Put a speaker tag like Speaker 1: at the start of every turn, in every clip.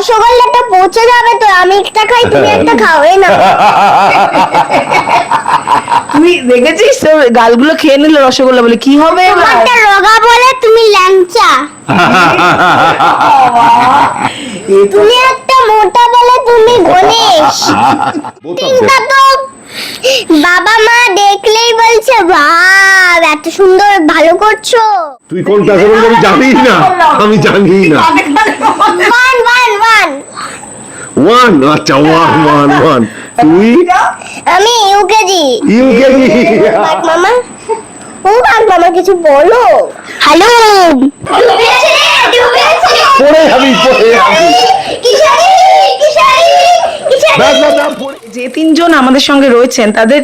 Speaker 1: রসগোল্লাটা পচে যাবে তো আমি একটা খাই তুমি একটা খাও এই না
Speaker 2: তুই দেখেছিস তো গালগুলো খেয়ে নিল রসগোল্লা বলে কি হবে এবার?
Speaker 1: তোমারটা রোগা বলে তুমি ল্যাংচা।
Speaker 2: এ তো
Speaker 1: তুমি একটা মোটা বলে তুমি গণেশ। তিনটা তো বাবা মা দেখলেই বলছে বাহ এত সুন্দর ভালো করছ।
Speaker 3: তুই কোন ক্লাসে আমি জানি না আমি জানি না।
Speaker 1: ওয়ান
Speaker 3: আচ্ছা ওয়ান ওয়ান ওয়ান তুই
Speaker 1: আমি ইউকেজি।
Speaker 3: ইউকেজি।
Speaker 1: মামা। ও বাপ মামা কিছু বলো। হ্যালো
Speaker 3: পড়ে যাবি পড়ে যাবি
Speaker 2: যে তিনজন আমাদের সঙ্গে রয়েছেন তাদের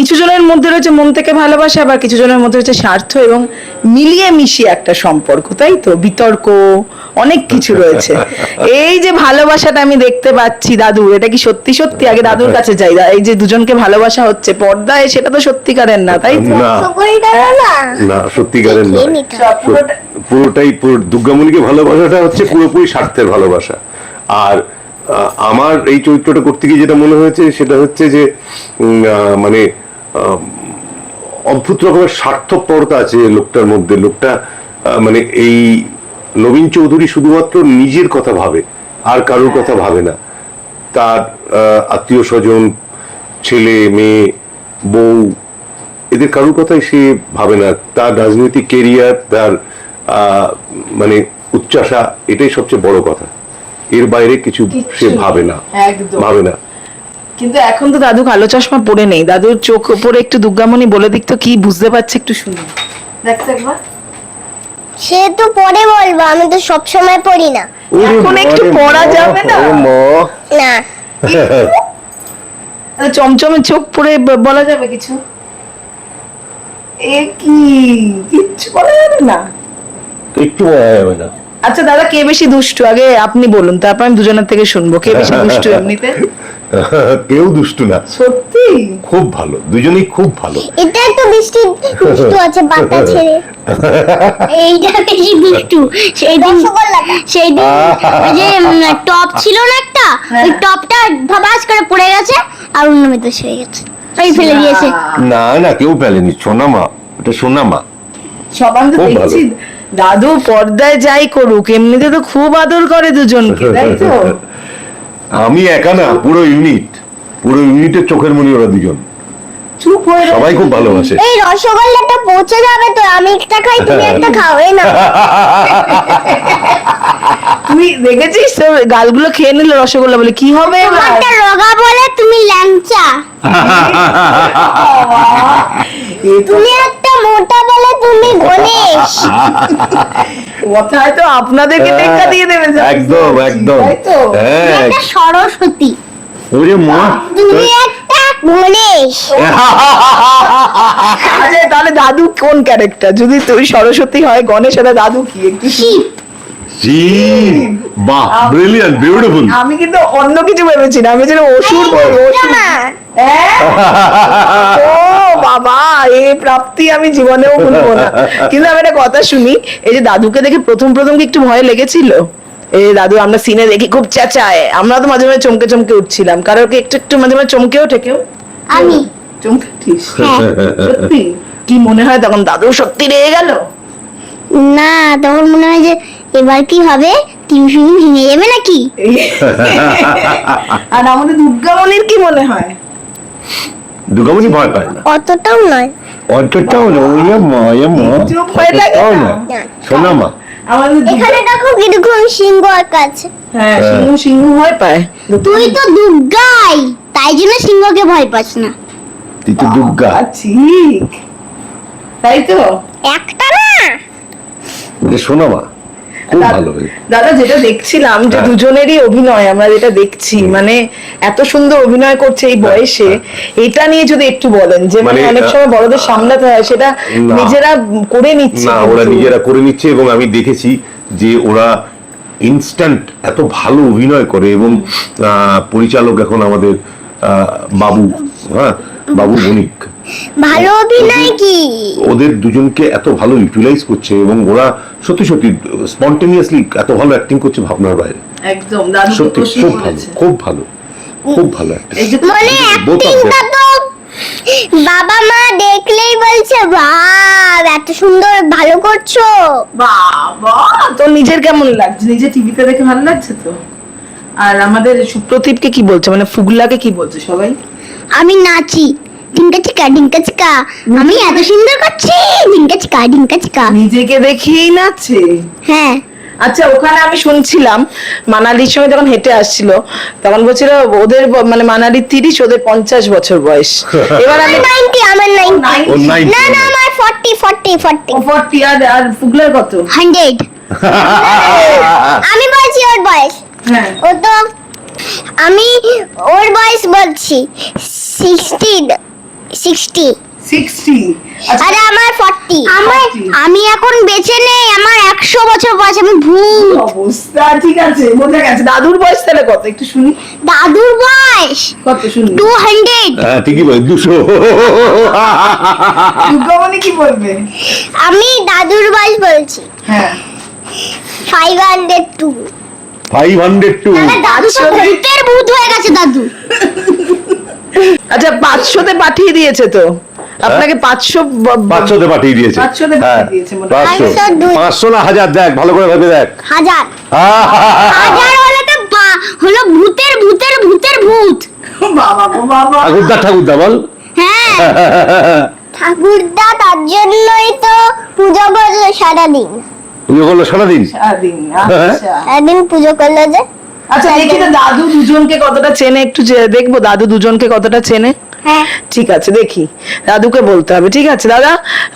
Speaker 2: কিছু জনের মধ্যে রয়েছে মন থেকে ভালোবাসা আবার কিছু জনের মধ্যে রয়েছে স্বার্থ এবং মিলিয়ে মিশিয়ে একটা সম্পর্ক তাই তো? বিতর্ক অনেক কিছু রয়েছে। এই যে ভালোবাসাটা আমি দেখতে পাচ্ছি দাদু এটা কি সত্যি সত্যি? আগে দাদুর কাছে যাই। দা- এই যে দুজনকে ভালোবাসা হচ্ছে পর্দায় সেটা তো সত্যিকারের না তাই তো?
Speaker 3: না।
Speaker 1: না।
Speaker 3: না সত্যিকারের
Speaker 1: হবে।
Speaker 2: পুরোটা-
Speaker 3: পুরোটাই পুরো দুর্গামণিকে ভালোবাসাটা হচ্ছে পুরোপুরি স্বার্থের ভালোবাসা। আর আহ, আমার এই চরিত্রটা করতে গিয়ে যেটা মনে হয়েছে সেটা হচ্ছে যে উম, আহ, মানে অদ্ভুত রকমের স্বার্থপরতা আছে লোকটার মধ্যে। লোকটা মানে এই নবীন চৌধুরী শুধুমাত্র নিজের কথা ভাবে আর কারোর কথা ভাবে না। তার আত্মীয় স্বজন ছেলে মেয়ে বউ এদের কারোর কথাই সে ভাবে না। তার রাজনৈতিক কেরিয়ার তার আহ, মানে উচ্চাসা এটাই সবচেয়ে বড় কথা। এর বাইরে কিছু সে ভাবে না ভাবে না।
Speaker 2: কিন্তু এখন তো দাদু কালো চশমা পরে নেই। দাদুর চোখ উপরে একটু দুর্গামণি বলে দিক তো কি বুঝতে পারছে একটু শুনি দেখতে একবার?
Speaker 1: সে তো পরে বলব আমি তো সব সময় পড়ি না।
Speaker 2: এখন একটু পড়া যাবে না?
Speaker 3: ও
Speaker 1: না।
Speaker 2: আরে চমচমে চোখ পরে বলা যাবে কিছু? এ কি? কিচ্ছু বলা যাবে না।
Speaker 3: একটু বলা যাবে না।
Speaker 2: আচ্ছা দাদা কে বেশি দুষ্টু? আগে আপনি বলুন তারপর আমি দুজনের থেকে শুনব। কে বেশি দুষ্টু এমনিতে?
Speaker 3: কেউ দুষ্টু না।
Speaker 2: সত্যি?
Speaker 3: খুব ভালো দুজনেই খুব ভালো।
Speaker 1: এটা তো বৃষ্টি দুষ্টু আছে বাতা ছেড়ে এইটা বেশি দুষ্টু। সেই দিন সেই দিন ওই যে টপ ছিল না একটা ওই টপটা ভাবাস করে পড়ে গেছে আর অন্য মেয়ে হয়ে গেছে। ওই ফেলে দিয়েছে।
Speaker 3: না না কেউ ফেলেনি সোনামা এটা সোনামা।
Speaker 2: সবাই তো দেখছি দাদু পর্দায় যাই করুক এমনিতে তো খুব আদর করে দুজনকে তাই তো?
Speaker 3: আমি একা না পুরো ইউনিট পুরো ইউনিটের চোখের মনি ওরা দুজন।
Speaker 2: চুপ হয়ে
Speaker 3: সবাই খুব ভালোবাসে।
Speaker 1: এই রসগোল্লাটা পচে যাবে তো আমি একটা খাই তুমি একটা খাও এই না
Speaker 2: তুই দেখেছিস? গালগুলো খেয়ে নিল রসগোল্লা বলে কি হবে?
Speaker 1: তোমারটা রোগা বলে তুমি ল্যাংচা। তুমি বলে তুমি গণেশ।
Speaker 2: তো আপনাদেরকে টেক্কা দিয়ে দেবে
Speaker 3: একদম একদম। হ্যাঁ।
Speaker 1: একটা সরস্বতী।
Speaker 3: ওরে মা
Speaker 1: তুমি একটা গণেশ।
Speaker 2: আচ্ছা তাহলে দাদু কোন ক্যারেক্টার যদি তুই সরস্বতী হয় গণেশ এটা দাদু কি? একটু
Speaker 1: শিব।
Speaker 3: জি বাহ ব্রিলিয়ান্ট বিউটিফুল
Speaker 2: আমি কিন্তু অন্য কিছু ভেবেছি না। আমি যেন অসুর বলব অসুর
Speaker 1: না
Speaker 2: হ্যাঁ? বাবা এ প্রাপ্তি আমি জীবনেও ভুলবো না। কিন্তু আমি একটা কথা শুনি এই যে দাদুকে দেখে প্রথম প্রথম কি একটু ভয় লেগেছিল? এই দাদু আমরা সিনে দেখি খুব চেঁচায়। আমরা তো মাঝে মাঝে চমকে চমকে উঠছিলাম। কারোর কি একটু একটু মাঝে মাঝে চমকে ওঠে কেউ?
Speaker 1: আমি।
Speaker 2: চমকে উঠিস সত্যি? কি মনে হয় তখন দাদু সত্যি রেগে গেল?
Speaker 1: না তখন মনে হয় যে এবার কি হবে? টিউশন ভেঙে যাবে নাকি?
Speaker 2: আর আমাদের দুর্গামণির কি মনে হয়?
Speaker 3: দুর্গামণি ভয় পায় না।
Speaker 1: অতটাও নয়।
Speaker 3: অন্তটাও না ওই মা এ মা অতটাও
Speaker 2: না।
Speaker 3: না সোনা মা।
Speaker 1: এখানে দেখো কীরকম সিংহ আঁকা আছে
Speaker 2: হ্যাঁ সিংহ সিংহ ভয় পায়।
Speaker 1: তুই তো দুর্গাই তাই জন্য সিংহকে ভয় পাস না।
Speaker 3: তুই তো দুর্গা।
Speaker 2: ঠিক। তাই তো?
Speaker 1: একটা না।
Speaker 3: সোনা মা খুব
Speaker 2: দাদা-
Speaker 3: ভালো
Speaker 2: দাদা যেটা দেখছিলাম যে
Speaker 3: হ্যাঁ।
Speaker 2: দুজনেরই অভিনয় আমরা যেটা দেখছি মানে এত সুন্দর অভিনয় করছে এই বয়সে এটা নিয়ে যদি একটু বলেন যে মানে
Speaker 3: হ্যাঁ। মানে,
Speaker 2: অনেক সময় বড়দের সামলাতে হয় সেটা নিজেরা করে নিচ্ছে
Speaker 3: না ওরা নিজেরা করে নিচ্ছে এবং আমি দেখেছি যে ওরা ইনস্ট্যান্ট এত ভালো অভিনয় করে এবং আহ, পরিচালক এখন আমাদের আহ, বাবু হ্যাঁ বাবু বণিক।
Speaker 1: ভালো অভিনয় কি?
Speaker 3: ওদের দুজনকে এত ভালো ইউটিলাইজ করছে এবং ওরা সত্যি সত্যি স্পন্টেনিয়াসলি এত ভালো অ্যাক্টিং করছে ভাবনার বাইরে।
Speaker 2: একদম
Speaker 3: সত্যি খুব ভালো খুব ভালো খুব ভালো
Speaker 1: মানে অ্যাক্টিংটা তো বাবা মা দেখলেই বলছে বাহ এত সুন্দর ভালো করছ।
Speaker 2: বাবা তোর নিজের কেমন লাগছে? নিজে টিভিতে দেখে ভালো লাগছে তো? আর আমাদের সুপ্রদীপকে কি বলছে? মানে ফুগলাকে কি বলছে সবাই?
Speaker 1: আমি নাচি। ডিঙ্কা চিকা ডিঙ্কা চিকা। আমি এত সুন্দর করছি। ডিঙ্কা চিকা ডিঙ্কা চিকা।
Speaker 2: নিজেকে দেখেই নাচে।
Speaker 1: হ্যাঁ।
Speaker 2: আচ্ছা ওখানে আমি শুনছিলাম মানালির সঙ্গে যখন হেঁটে আসছিল তখন বলছিল ওদের মানে মানালির তিরিশ ওদের পঞ্চাশ বছর বয়স। এবার আমি
Speaker 1: নাইনটি আমার নাইনটি না না আমার ফর্টি ফর্টি ফর্টি
Speaker 2: ফর্টি আর আর ফুগলার কত?
Speaker 1: হান্ড্রেড আমি বলছি ওর বয়স।
Speaker 2: হ্যাঁ।
Speaker 1: ও তো আমি ওর বয়স বলছি। সিক্সটিন সিক্সটি
Speaker 2: সিক্সটি
Speaker 1: আরে আমার ফর্টি আমার আমি এখন বেঁচে নেই আমার একশো বছর বয়স আমি ভূত।
Speaker 2: অবস্থা? ঠিক আছে বোঝা গেছে। দাদুর বয়স তাহলে কত? একটু শুনি।
Speaker 1: দাদুর বয়স?
Speaker 2: কত শুনি?
Speaker 1: টু হান্ড্রেড
Speaker 3: হ্যাঁ ঠিকই বল দুশো।
Speaker 2: দুর্গামণি কি বলবে?
Speaker 1: আমি দাদুর বয়স বলছি।
Speaker 2: হ্যাঁ।
Speaker 1: Five hundred two
Speaker 3: five hundred two
Speaker 1: ভূতের ভূত হয়ে গেছে দাদু।
Speaker 2: আচ্ছা পাঁচশোতে পাঠিয়ে দিয়েছে তো। আপনাকে পাঁচশো
Speaker 3: পাঁচশোতে পাঠিয়ে দিয়েছে। হ্যাঁ,
Speaker 2: পাঠিয়ে দিয়েছে মনে হয়।
Speaker 3: পাঁচশো।
Speaker 1: পাঁচশো
Speaker 3: না হাজার দেখ ভালো করে ভেবে দেখ।
Speaker 1: হাজার। হাজার হলে তো বা- হলো ভূতের ভূতের ভূতের ভূত।
Speaker 2: বাবা গো বাবা।
Speaker 3: ঠাকুরদা ঠাকুরদা বল।
Speaker 1: হ্যাঁ। ঠাকুরদা তার জন্যই তো পুজো করল সারাদিন।
Speaker 3: পুজো করল সারাদিন?
Speaker 2: সারাদিন আচ্ছা।
Speaker 1: পুজো করল যে
Speaker 2: আচ্ছা দেখি তো দাদু দুজনকে কতটা চেনে? একটু দেখব দাদু দুজনকে কতটা চেনে?
Speaker 1: হ্যাঁ।
Speaker 2: ঠিক আছে দেখি। দাদুকে বলতে হবে ঠিক আছে। দাদা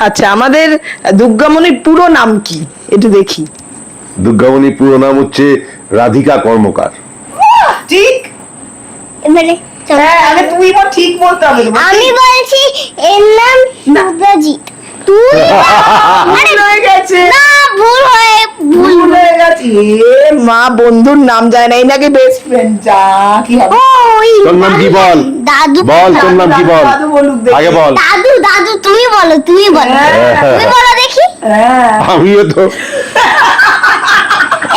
Speaker 2: আচ্ছা আমাদের দুর্গামণির পুরো নাম কি? একটু দেখি।
Speaker 3: দুর্গামণি পুরো নাম হচ্ছে রাধিকা কর্মকার।
Speaker 2: ঠিক?
Speaker 1: এবারে।
Speaker 2: হ্যাঁ আরে তুই বল ঠিক বলতে হবে
Speaker 1: আমি বলছি এর নাম দুর্গাজিৎ। তুই
Speaker 2: ভুল হয়ে গেছে।
Speaker 1: না ভুল হয়ে ভুল
Speaker 2: ভুল হয়ে গেছে। এ মা বন্ধুর নাম যায় না এই নাকি বেস্ট ফ্রেন্ড যা কি হবে?
Speaker 1: ওই
Speaker 3: তোর নাম কি বল?
Speaker 1: দাদু
Speaker 3: বল তোর নাম কি বল?
Speaker 2: দাদু বলুক দেখি।
Speaker 3: আগে বল।
Speaker 1: দাদু দাদু তুমি বলো তুমি বলো।
Speaker 2: হ্যাঁ।
Speaker 1: তুমি বলো দেখি।
Speaker 2: হ্যাঁ।
Speaker 3: আমিও তো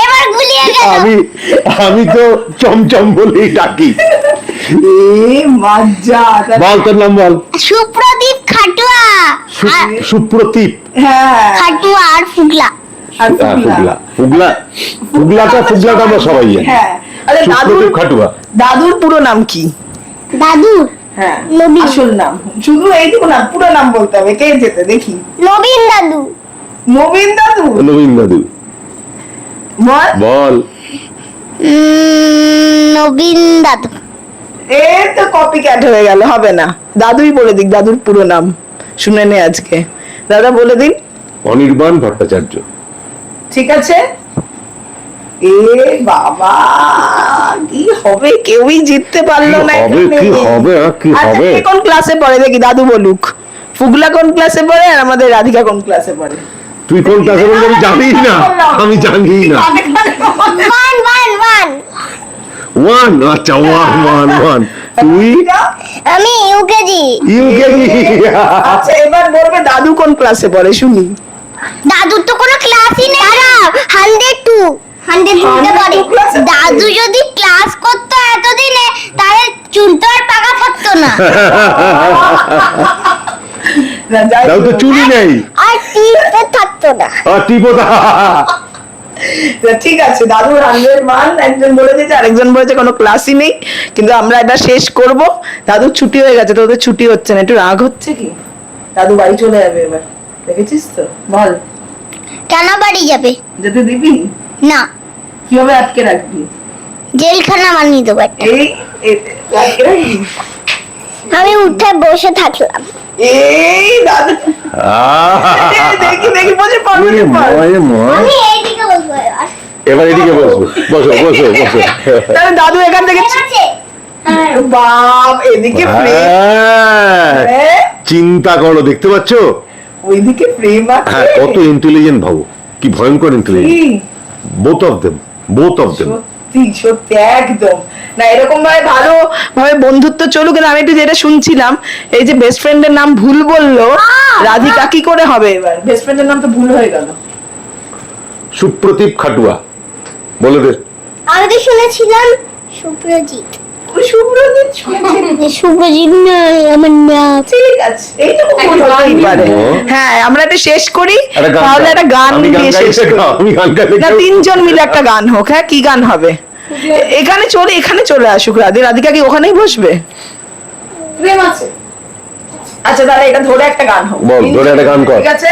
Speaker 1: এবার গুলিয়ে গেল।
Speaker 3: আমি আমি তো চমচম বলেই ডাকি। বল তোর নাম বল।
Speaker 1: সুপ্রদীপ খাটুয়া।
Speaker 3: সু-
Speaker 1: আর-
Speaker 3: সুপ্রতীপ
Speaker 2: হ্যাঁ।
Speaker 1: খাটুয়া আর ফুগলা।
Speaker 2: ফুগলা।
Speaker 3: ফুগলা। ফুগলা ফুগলাটা ফুগলাটা আমরা সবাই জানি।
Speaker 2: দাদুর
Speaker 3: খাটুয়া।
Speaker 2: দাদুর পুরো নাম কি?
Speaker 1: দাদু
Speaker 2: হ্যাঁ। আসল নাম। শুধু এইটুকু না পুরো নাম বলতে হবে। কে যেতে দেখি।
Speaker 1: নবীন দাদু।
Speaker 2: নবীন দাদু?
Speaker 3: নবীন দাদু।
Speaker 2: বল।
Speaker 3: বল।
Speaker 1: নবীন দাদু।
Speaker 2: এ তো কপি ক্যাট হয়ে গেল হবে না। দাদুই বলে দিক দাদুর পুরো নাম। শুনে নে আজকে। দাদা বলে দিন।
Speaker 3: অনির্বাণ ভট্টাচার্য।
Speaker 2: ঠিক আছে? এ বাবা কি হবে? কেউই জিততে পারল না
Speaker 3: হবে, কি হবে, কি
Speaker 2: আচ্ছা,
Speaker 3: হবে?
Speaker 2: কোন ক্লাসে পড়ে? দেখি দাদু বলুক। ফুগলা কোন ক্লাসে পড়ে আর আমাদের রাধিকা কোন ক্লাসে পড়ে?
Speaker 3: তুই কোন ক্লাসে বলবি আমি জানি না। আমি জানি না।
Speaker 1: ওয়ান
Speaker 3: আচ্ছা ওয়ান ওয়ান ওয়ান তুই
Speaker 1: আমি ইউকেজি
Speaker 3: ইউকেজি
Speaker 2: আচ্ছা এবার বলবে দাদু কোন ক্লাসে পড়ে শুনি।
Speaker 1: দাদুর তো কোনো ক্লাসই নেই। দাঁড়াও হান্ড্রেড টু হান্ড্রেড টুতে
Speaker 2: 102
Speaker 1: পড়ে। দাদু যদি ক্লাস করতো এতদিনে তাহলে চুল তো আর পাকা থাকতো না।
Speaker 2: না, যাই
Speaker 3: দাও তো
Speaker 2: হোক।
Speaker 3: চুলি নেই।
Speaker 1: আর টিপে থাকতো না।
Speaker 3: আর টিপোটা
Speaker 2: তা ঠিক আছে দাদু হান্ড্রেড মান একজন বলে দিয়েছে আরেকজন বলেছে কোনো ক্লাসই নেই কিন্তু আমরা এটা শেষ করব। দাদুর ছুটি হয়ে গেছে তোদের ছুটি হচ্ছে না একটু রাগ হচ্ছে কি? দাদু বাড়ি চলে যাবে এবার দেখেছিস তো? বল।
Speaker 1: কেন বাড়ি যাবে?
Speaker 2: যেতে দিবি?
Speaker 1: না।
Speaker 2: কীভাবে আটকে রাখবি?
Speaker 1: জেলখানা বানিয়ে দেবো।
Speaker 2: এই এতে আটকে রাখবি?
Speaker 1: আমি উঠে বসে থাকলাম।
Speaker 2: এই দাদু। দেখি দেখি বসে পড় বসে পড়।
Speaker 1: আমি এইদিকে বসবো এবার।
Speaker 3: এবার এদিকে বসবো। বসো বসো বসো।
Speaker 2: তাহলে দাদু এখান থেকে
Speaker 1: হ্যাঁ।
Speaker 2: বাপ এদিকে
Speaker 3: হ্যাঁ, চিন্তা করো দেখতে পাচ্ছ?
Speaker 2: ওইদিকে প্রেম আছে।
Speaker 3: হ্যাঁ কত ইন্টেলিজেন্ট ভাবো। কি ভয়ঙ্কর intelligent? Both of them both of them
Speaker 2: সত্যি সত্যি একদম। না এরকম ভাবে ভালো ভাবে বন্ধুত্ব চলুক কিন্তু আমি একটু যেটা শুনছিলাম এই যে বেস্ট ফ্রেন্ডের নাম ভুল বলল রাধিকা কি করে হবে এবার? বেস্ট ফ্রেন্ডের নাম তো ভুল হয়ে গেল।
Speaker 3: সুপ্রদীপ খাটুয়া। বলে দে।
Speaker 1: আমি তো শুনেছিলাম সুপ্রজিৎ
Speaker 2: শুভ্রজিৎ শুনেছি।
Speaker 1: সুপ্রজিৎ আমার নাম
Speaker 2: ঠিক আছে এইটুকু ভুল হতেই পারে। হ্যাঁ আমরা এটা শেষ করি
Speaker 3: একটা
Speaker 2: তাহলে একটা গান দিয়ে শেষ করি। না তিনজন মিলে একটা গান হোক হ্যাঁ কি গান হবে? এখানে চলে এখানে চলে আসুক রাধে। রাধিকা কি ওখানেই বসবে?
Speaker 4: প্রেম আছে।
Speaker 2: আচ্ছা তাহলে এটা ধরে একটা গান হোক।
Speaker 3: বল, ধরে একটা গান কর।
Speaker 2: ঠিক আছে?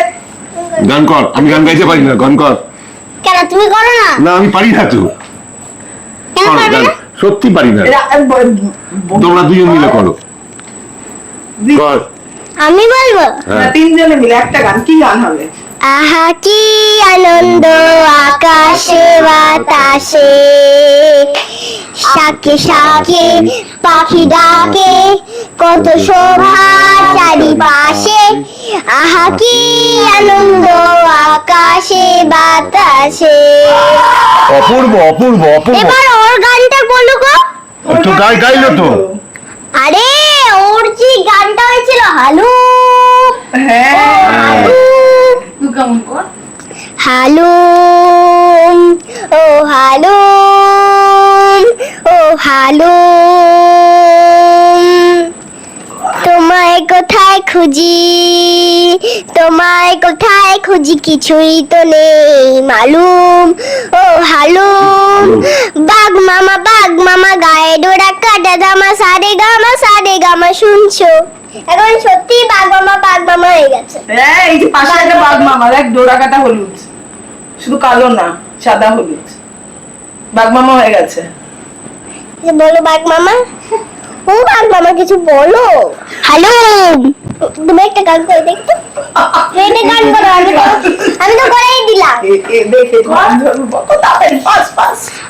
Speaker 3: গান কর আমি গান গাইতে পারি না গান কর।
Speaker 1: কেন তুমি করো না?
Speaker 3: না আমি পারি না তো। সত্যি পারি না। তোমরা দুজন মিলে করো। কর।
Speaker 1: আমি বলব?
Speaker 3: হ্যাঁ
Speaker 2: তিনজনে মিলে একটা গান কি গান হবে?
Speaker 1: আহা কি আনন্দ আকাশে বাতাসে। শাকে শাকে পাখি ডাকে কত শোভা চারিপাশে। আহা কি আনন্দ আকাশে বাতাসে।
Speaker 3: অপূর্ব অপূর্ব অপূর্ব।
Speaker 1: এবার ওর গানটা বলো গো।
Speaker 3: তো গাই গাইলো তো।
Speaker 1: আরে ওর যে গানটা হয়েছিল হালু
Speaker 2: হ্যাঁ।
Speaker 4: কেমন কর?
Speaker 1: ও হ্যালো ও হ্যালো তোমায় কোথায় খুঁজি? তোমায় কোথায় খুঁজি? কিছুই তো নেই, মালুম। ও হ্যালো বাঘ মামা বাঘ মামা, গায়ে ডোরা, কাটা জামা সারে গামা সারে গামা, শুনছো? এখন সত্যি বাঘ মামা বাঘ মামা হয়ে গেছে।
Speaker 2: হ্যাঁ এই যে পাশে একটা বাঘ মামা দেখ ডোরা কাটা হলুদ। শুধু কালো না সাদা হলুদ। বাঘ মামা হয়ে গেছে।
Speaker 1: বলো বাঘ মামা? ও বাঘ মামা কিছু বলো। হ্যালো তুমি একটা গান করে দেখতো। একটা গান করো আমি তো আমি তো করেই দিলাম।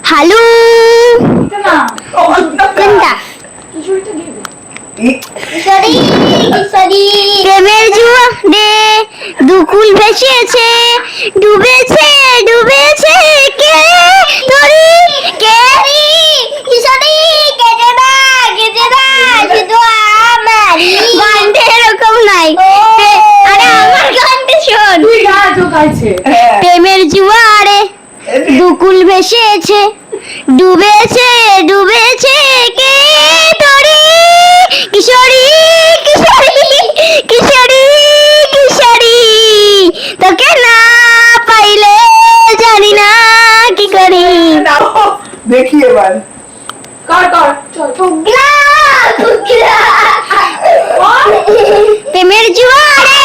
Speaker 1: হ্যালো। কোনটা? প্রেমের জুয়ারে দুকুল ভেসেছে ডুবেছে ডুবেছে কে? তোরি কে? কিশোরী কেটে না কেটে না শুধু আমারই গানটা এরকম নাই। আরে আমার গানটা শোন।
Speaker 4: তুই গা তো গাইছে।
Speaker 2: হ্যাঁ।
Speaker 1: প্রেমের জুয়ারে দুকুল ভেসেছে ডুবেছে ডুবেছে কে তোরি কিশোরী কিশোরী কিশোরী কিশোরী তোকে না পাইলে জানি না কি করি
Speaker 2: নাও, দেখি এবার
Speaker 4: কর কর চল
Speaker 1: ফুগলা ফুগলা প্রেমের জুয়ারে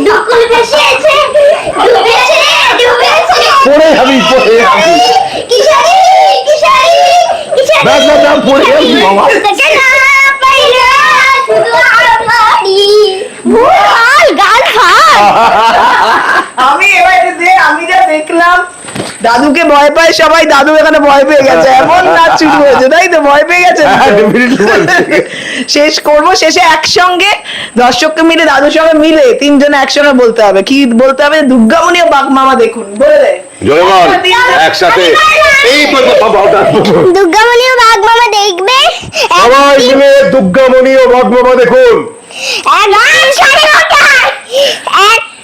Speaker 1: দুকুল ভেসেছে ডুবেছে ডুবেছে
Speaker 3: পড়ে আমি পড়ে আমি
Speaker 1: কিশোরী কিশোরী কিশোরী
Speaker 3: না না না পড়ে আমি বাবা
Speaker 1: তোকে না পাইলে শুধু আমারই ভুল গান ফাল
Speaker 2: আমি এবার এটা দে আমি যা দেখলাম দাদুকে ভয় পায় সবাই দাদু এখানে ভয় পেয়ে গেছে এমন নাচ শুরু হয়েছে তাই তো ভয় পেয়ে গেছে
Speaker 3: হ্যাঁ।
Speaker 2: শেষ করব শেষে একসঙ্গে দর্শককে মিলে দাদুর সঙ্গে মিলে তিনজনে একসঙ্গে বলতে হবে কি বলতে হবে দুর্গামণি ও বাঘ মামা দেখুন বলে দে
Speaker 3: জয় বল একসাথে এই
Speaker 1: দুর্গামণি ও বাঘ মামা দেখবে
Speaker 3: সবাই মিলে দুর্গামণি ও দেখুন
Speaker 1: একদিন সাড়ে নটায় এক